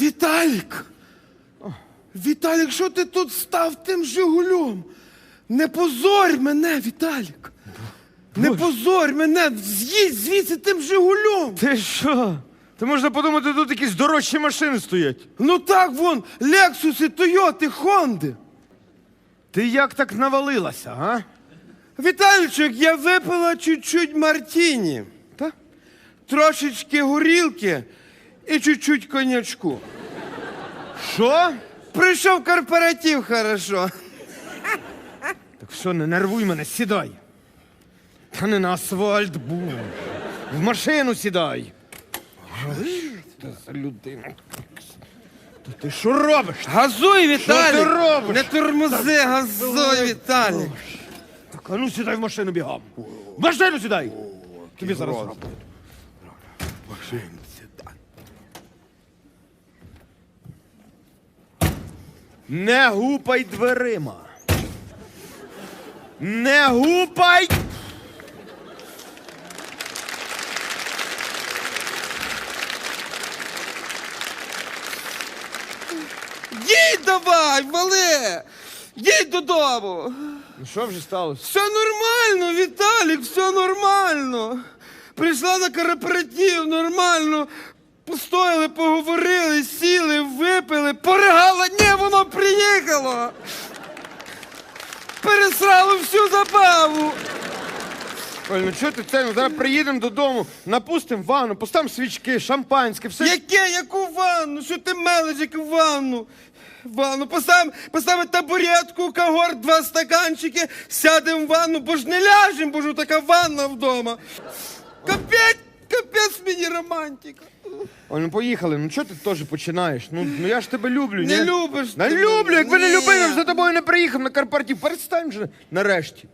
Віталік! Віталік, що ти тут став тим Жигулем? Не позорь мене, Віталік! Не позорь мене! З'їдь звідси тим Жигулем! Ти що? Ти можна подумати, тут якісь дорожчі машини стоять. Ну так вон, Лексуси, Тойоти, Хонди. Ти як так навалилася, а? Віталічок, я випила чуть-чуть мартіні. Та? Трошечки горілки і чуть-чуть конячку. Що? Прийшов корпоратив хорошо. Так що, не нервуй мене, сідай. Та не на асфальт був. В машину сідай. Ти за людина? Та ти що робиш? Газуй, Віталій! ти робиш? Не тормози, газуй, Віталій! Так, а ну сідай в машину бігом. В машину сідай! Тобі зараз роблю. Не гупай дверима. Не гупай! Їдь давай, вали! Їдь додому! Ну що вже сталося? Все нормально, Віталік, все нормально. Прийшла на корпоратив, нормально. Постояли, поговорили, сіли, випили, поригала, ні, воно приїхало. Пересрало всю забаву. Оль, ну чого ти це? Ну, зараз приїдемо додому, напустимо ванну, поставимо свічки, шампанське, все. Яке, яку ванну? Що ти мелиш, яку ванну? Ванну, поставимо, поставимо табуретку, когорт, два стаканчики, сядемо в ванну, бо ж не ляжемо, бо ж така ванна вдома. Капець, романтика. Ой, ну поїхали, ну чого ти теж починаєш? Ну, ну я ж тебе люблю, Не ні? любиш Не ти люблю, мене. якби не Ні. любив, я б за тобою не приїхав на Карпатів. Перестань вже нарешті.